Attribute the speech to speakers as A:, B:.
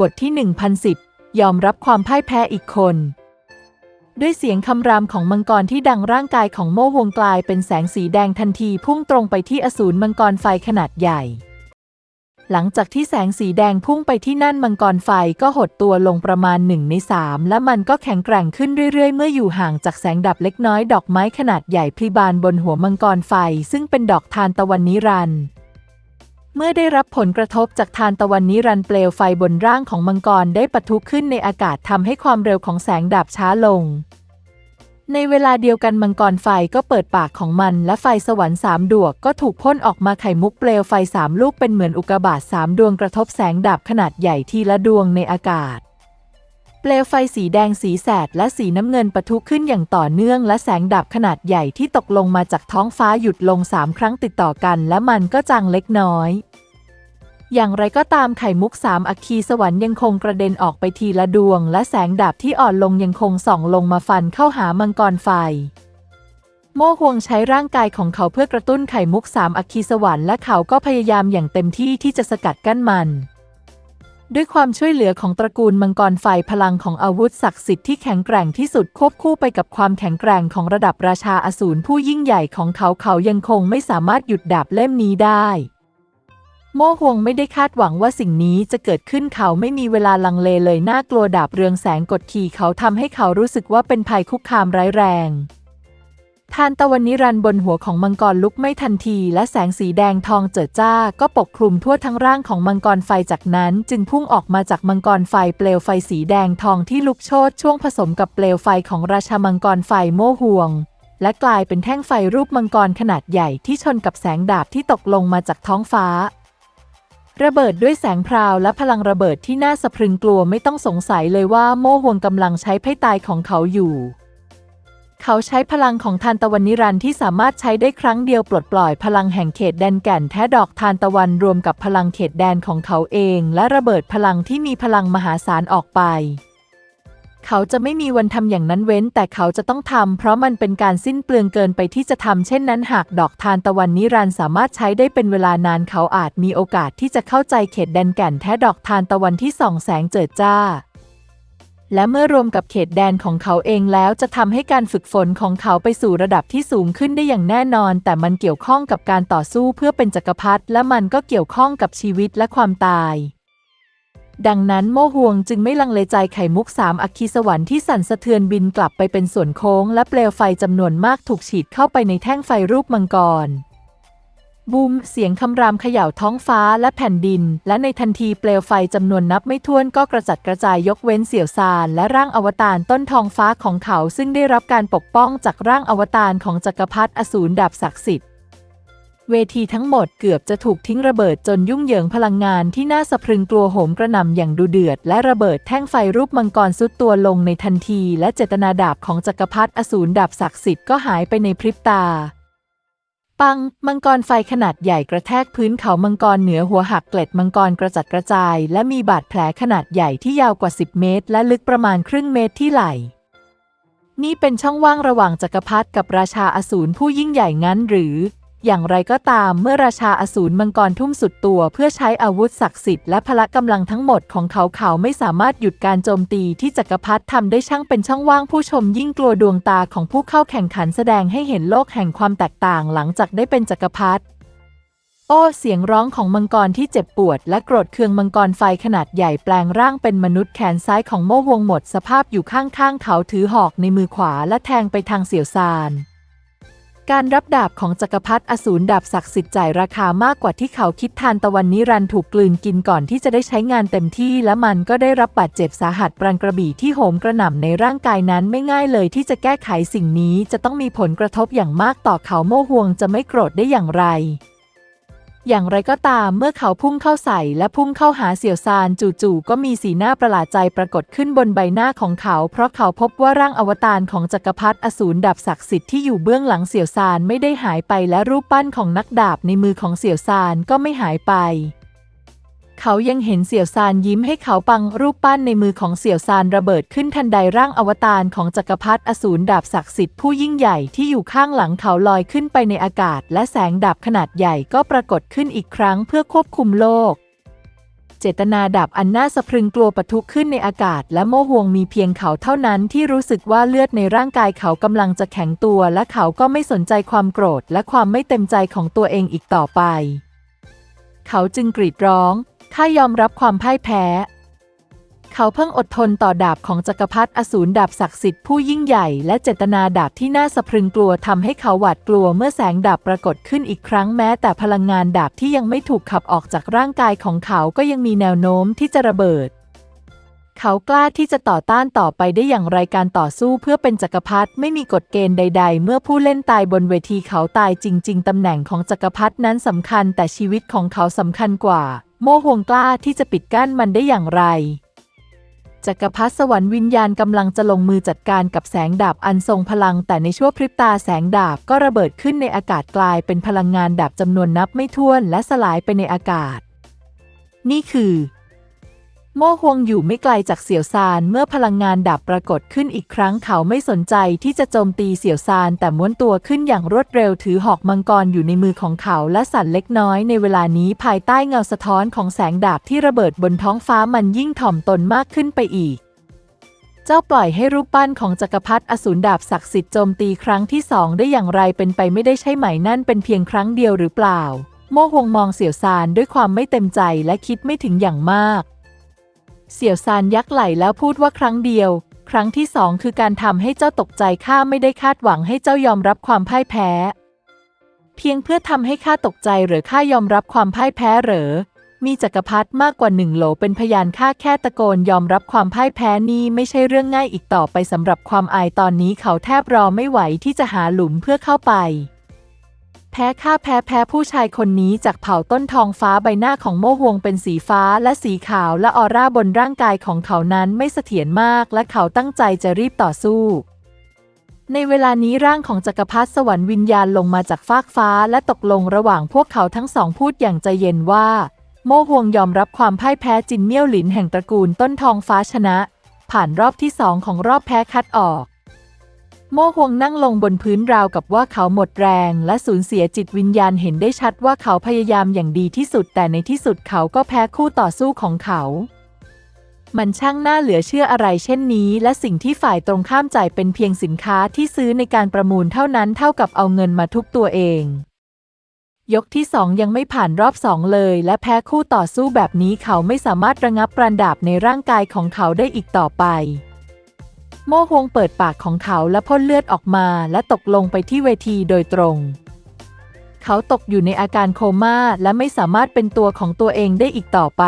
A: บทที่ 1010 ยอมรับความพ่ายแพ้อีกคน ด้วยเสียงคำรามของมังกรที่ดังร่างกายของโม่วงกลายเป็นแสงสีแดงทันทีพุ่งตรงไปที่อสูรมังกรไฟขนาดใหญ่ หลังจากที่แสงสีแดงพุ่งไปที่นั่นมังกรไฟก็หดตัวลงประมาณหนึ่งในสามและมันก็แข็งแกร่งขึ้นเรื่อยๆ เมื่ออยู่ห่างจากแสงดับเล็กน้อยดอกไม้ขนาดใหญ่พลีบานบนหัวมังกรไฟ ซึ่งเป็นดอกทานตะวันนิรันดร์ เมื่อได้รับผลกระทบจากทานตะวันนิรันเปลวไฟบนร่างของมังกรได้ปะทุขึ้นในอากาศทำให้ความเร็วของแสงดับช้าลง ในเวลาเดียวกันมังกรไฟก็เปิดปากของมัน และไฟสวรรค์สามดวงก็ถูกพ่นออกมาไข่มุกเปลวไฟสามลูกเป็นเหมือนอุกกาบาตสามดวงกระทบแสงดับขนาดใหญ่ทีละดวงในอากาศเปลวไฟสีแดงสีแสดและสีน้ำเงินปะทุขึ้นอย่างต่อเนื่อง และแสงดับขนาดใหญ่ที่ตกลงมาจากท้องฟ้าหยุดลงสามครั้งติดต่อกัน และมันก็จางเล็กน้อย อย่างไรก็ตามไข่มุกสามอัคคีสวรรค์ยังคงกระเด็นออกไปทีละดวง และแสงดาบที่อ่อนลงยังคงส่องลงมาฟันเข้าหามังกรไฟ โม่ฮวงใช้ร่างกายของเขาเพื่อกระตุ้นไข่มุกสามอัคคีสวรรค์และเขาก็พยายามอย่างเต็มที่ที่จะสกัดกั้นมัน ด้วยความช่วยเหลือของตระกูลมังกรไฟพลังของอาวุธศักดิ์สิทธิ์ที่แข็งแกร่งที่สุดควบคู่ไปกับความแข็งแกร่งของระดับราชาอสูรผู้ยิ่งใหญ่ของเขาเขายังคงไม่สามารถหยุดดาบเล่มนี้ได้ โม่ฮวงไม่ได้คาดหวังว่าสิ่งนี้จะเกิดขึ้นเขาไม่มีเวลาลังเลเลยน่ากลัวดาบเรืองแสงกดขี่เขาทำให้เขารู้สึกว่าเป็นภัยคุกคามร้ายแรงทานตะวันนิรันด์บนหัวของมังกรลุกไม่ทันทีและแสงสีแดงทองเจิดจ้าก็ปกคลุมทั่วทั้งร่างของมังกรไฟจากนั้น จึงพุ่งออกมาจากมังกรไฟเปลวไฟสีแดงทองที่ลุกโชนช่วงผสมกับเปลวไฟของราชามังกรไฟโม่ห่วง และกลายเป็นแท่งไฟรูปมังกรขนาดใหญ่ที่ชนกับแสงดาบที่ตกลงมาจากท้องฟ้า ระเบิดด้วยแสงพราวและพลังระเบิดที่น่าสะพรึงกลัวไม่ต้องสงสัยเลยว่าโม่ห่วงกำลังใช้ไพ่ตายของเขาอยู่ เขาใช้พลังของทานตะวันนิรันดร์ที่สามารถใช้ได้ครั้งเดียวปลดปล่อยพลังแห่งเขตแดนแก่นแท้ดอกทานตะวันรวมกับพลังเขตแดนของเขาเอง และระเบิดพลังที่มีพลังมหาศาลออกไป เขาจะไม่มีวันทำอย่างนั้นเว้น แต่เขาจะต้องทำเพราะมันเป็นการสิ้นเปลืองเกินไปที่จะทำเช่นนั้นหากดอกทานตะวันนิรันต์สามารถใช้ได้เป็นเวลานานเขาอาจมีโอกาสที่จะเข้าใจเขตแดนแก่นแท้ดอกทานตะวันที่ส่องแสงเจิดจ้า และเมื่อรวมกับเขตแดนของเขาเองแล้วจะทำให้การฝึกฝนของเขาไปสู่ระดับที่สูงขึ้นได้อย่างแน่นอน แต่มันเกี่ยวข้องกับการต่อสู้เพื่อเป็นจักรพรรดิและมันก็เกี่ยวข้องกับชีวิตและความตาย ดังนั้นโมฮวงจึงไม่ลังเลใจไข่มุกสามอัคคีสวรรค์ที่สั่นสะเทือนบินกลับไปเป็นส่วนโค้ง และเปลวไฟจำนวนมากถูกฉีดเข้าไปในแท่งไฟรูปมังกรบูมเสียงคำรามเขย่าท้องฟ้าและแผ่นดิน และในทันทีเปลวไฟจำนวนนับไม่ถ้วนก็กระจัดกระจายยกเว้นเสี่ยวซาน และร่างอวตารต้นทองฟ้าของเขาซึ่งได้รับการปกป้องจากร่างอวตารของจักรพรรดิอสูรดาบศักดิ์สิทธิ์ เวทีทั้งหมดเกือบจะถูกทิ้งระเบิดจนยุ่งเหยิงพลังงานที่น่าสะพรึงกลัวโหมกระหน่ำอย่างดุเดือด และระเบิดแท่งไฟรูปมังกรสุดตัวลงในทันที และเจตนาดาบของจักรพรรดิอสูรดาบศักดิ์สิทธิ์ก็หายไปในพริบตา ปัง มังกรไฟขนาดใหญ่กระแทกพื้นเขามังกรเหนือหัวหักเกล็ดมังกรกระจัดกระจาย และมีบาดแผลขนาดใหญ่ที่ยาวกว่า 10 เมตร และลึกประมาณครึ่งเมตรที่ไหล่นี่เป็นช่องว่างระหว่างจักรพรรดิกับราชาอสูรผู้ยิ่งใหญ่งั้นหรือ อย่างไรก็ตามเมื่อราชาอสูรมังกรทุ่มสุดตัว เพื่อใช้อาวุธศักดิ์สิทธิ์และพละกำลังทั้งหมดของเขาเขาไม่สามารถหยุดการโจมตีที่จักรพรรดิทำได้ช่างเป็นช่องว่างผู้ชมยิ่งกลัวดวงตาของผู้เข้าแข่งขันแสดงให้เห็นโลกแห่งความแตกต่างหลังจากได้เป็นจักรพรรดิโอ้เสียงร้องของมังกรที่เจ็บปวด และโกรธเคืองมังกรไฟขนาดใหญ่แปลงร่างเป็นมนุษย์แขนซ้ายของโม่วงหมดสภาพอยู่ข้างๆเขาถือหอกในมือขวาและแทงไปทางเสี่ยวซาน การรับดาบของจักรพรรดิอสูรดาบศักดิ์สิทธิ์จ่ายราคามากกว่าที่เขาคิดทานตะวันนิรันดร์ถูกกลืนกินก่อนที่จะได้ใช้งานเต็มที่และมันก็ได้รับบาดเจ็บสาหัสปรานกระบี่ที่โหมกระหน่ำในร่างกายนั้นไม่ง่ายเลยที่จะแก้ไขสิ่งนี้จะต้องมีผลกระทบอย่างมากต่อเขาโม่ห่วงจะไม่โกรธได้อย่างไร อย่างไรก็ตามเมื่อเขาพุ่งเข้าใส่และพุ่งเข้าหาเสี่ยวซานจู่ๆก็มีสีหน้าประหลาดใจปรากฏขึ้นบนใบหน้าของเขา เพราะเขาพบว่าร่างอวตารของจักรพรรดิอสูรดาบศักดิ์สิทธิ์ที่อยู่เบื้องหลังเสี่ยวซานไม่ได้หายไปและรูปปั้นของนักดาบในมือของเสี่ยวซานก็ไม่หายไป เขายังเห็นเสี่ยวซานยิ้มให้เขาปังรูปปั้นในมือของเสี่ยวซานระเบิดขึ้นทันใดร่างอวตารของจักรพรรดิอสูรดาบศักดิ์สิทธิ์ผู้ยิ่งใหญ่ที่อยู่ข้างหลังเขาลอยขึ้นไปในอากาศ และแสงดาบขนาดใหญ่ก็ปรากฏขึ้นอีกครั้งเพื่อควบคุมโลก เจตนาดาบอันน่าสะพรึงกลัวปะทุขึ้นในอากาศ และโมห่วงมีเพียงเขาเท่านั้นที่รู้สึกว่าเลือดในร่างกายเขากำลังจะแข็งตัว และเขาก็ไม่สนใจความโกรธ และความไม่เต็มใจของตัวเองอีกต่อไป เขาจึงกรีดร้อง ข้ายอมรับความพ่ายแพ้ เขาเพิ่งอดทนต่อดาบของจักรพรรดิอสูรดาบศักดิ์สิทธิ์ผู้ยิ่งใหญ่และเจตนาดาบที่น่าสะพรึงกลัวทำให้เขาหวาดกลัวเมื่อแสงดาบปรากฏขึ้นอีกครั้งแม้แต่พลังงานดาบที่ยังไม่ถูกขับออกจากร่างกายของเขาก็ยังมีแนวโน้มที่จะระเบิด เขากล้าที่จะต่อต้านต่อไปได้อย่างไรการต่อสู้เพื่อเป็นจักรพรรดิไม่มีกฎเกณฑ์ใด ๆ เมื่อผู้เล่นตายบนเวทีเขาตายจริง ๆ ตำแหน่งของจักรพรรดินั้นสำคัญแต่ชีวิตของเขาสำคัญกว่า โมห่วงกล้าที่จะปิดกั้นมันได้อย่างไร จักรพรรดิสวรรค์วิญญาณกำลังจะลงมือจัดการกับแสงดาบอันทรงพลัง แต่ในชั่วพริบตาแสงดาบก็ระเบิดขึ้นในอากาศกลายเป็นพลังงานดาบจำนวนนับไม่ถ้วนและสลายไปในอากาศ นี่คือ โม่ฮวงอยู่ไม่ไกลจากเสี่ยวซานเมื่อพลังงานดาบปรากฏขึ้นอีกครั้งเขาไม่สนใจที่จะโจมตีเสี่ยวซานแต่ม้วนตัวขึ้นอย่างรวดเร็วถือหอกมังกรอยู่ในมือของเขาและสั่นเล็กน้อยในเวลานี้ภายใต้เงาสะท้อนของแสงดาบที่ระเบิดบนท้องฟ้ามันยิ่งถ่อมตนมากขึ้นไปอีก เจ้าปล่อยให้รูปปั้นของจักรพรรดิอสูรดาบศักดิ์สิทธิ์โจมตีครั้งที่สองได้อย่างไรเป็นไปไม่ได้ใช่ไหมนั่นเป็นเพียงครั้งเดียวหรือเปล่า โม่ฮวงมองเสี่ยวซานด้วยความไม่เต็มใจและคิดไม่ถึงอย่างมาก เสี่ยวซานยักไหลแล้วพูดว่าครั้งเดียว ครั้งที่สองคือการทำให้เจ้าตกใจข้าไม่ได้คาดหวังให้เจ้ายอมรับความพ่ายแพ้ เพียงเพื่อทำให้ข้าตกใจหรือข้ายอมรับความพ่ายแพ้เหรอ มีจักรพรรดิมากกว่าหนึ่งโหลเป็นพยานข้าแค่ตะโกนยอมรับความพ่ายแพ้นี่ไม่ใช่เรื่องง่ายอีกต่อไปสำหรับความอายตอนนี้เขาแทบรอไม่ไหวที่จะหาหลุมเพื่อเข้าไป แพ้ข้าแพ้แพ้ผู้ชายคนนี้จากเผ่าต้นทองฟ้าใบหน้าของโมฮวงเป็นสีฟ้าและสีขาวและออร่าบนร่างกายของเขานั้นไม่เสถียรมากและเขาตั้งใจจะรีบต่อสู้ ในเวลานี้ร่างของจักรพรรดิสวรรค์วิญญาณลงมาจากฟากฟ้าและตกลงระหว่างพวกเขาทั้งสองพูดอย่างใจเย็นว่า โมฮวงยอมรับความพ่ายแพ้จินเมี่ยวหลินแห่งตระกูลต้นทองฟ้าชนะ ผ่านรอบที่สองของรอบแพ้คัดออก โมฮวงนั่งลงบนพื้นราวกับว่าเขาหมดแรงและสูญเสียจิตวิญญาณเห็นได้ชัดว่าเขาพยายามอย่างดีที่สุด แต่ในที่สุดเขาก็แพ้คู่ต่อสู้ของเขา มันช่างน่าเหลือเชื่ออะไรเช่นนี้ และสิ่งที่ฝ่ายตรงข้ามจ่ายเป็นเพียงสินค้าที่ซื้อในการประมูลเท่านั้นเท่ากับเอาเงินมาทุบตัวเอง ยกที่สองยังไม่ผ่านรอบสองเลย และแพ้คู่ต่อสู้แบบนี้เขาไม่สามารถระงับปราณดาบในร่างกายของเขาได้อีกต่อไป โม่ฮวงเปิดปากของเขาและพ่นเลือดออกมาและตกลงไปที่เวทีโดยตรง เขาตกอยู่ในอาการโคม่าและไม่สามารถเป็นตัวของตัวเองได้อีกต่อไป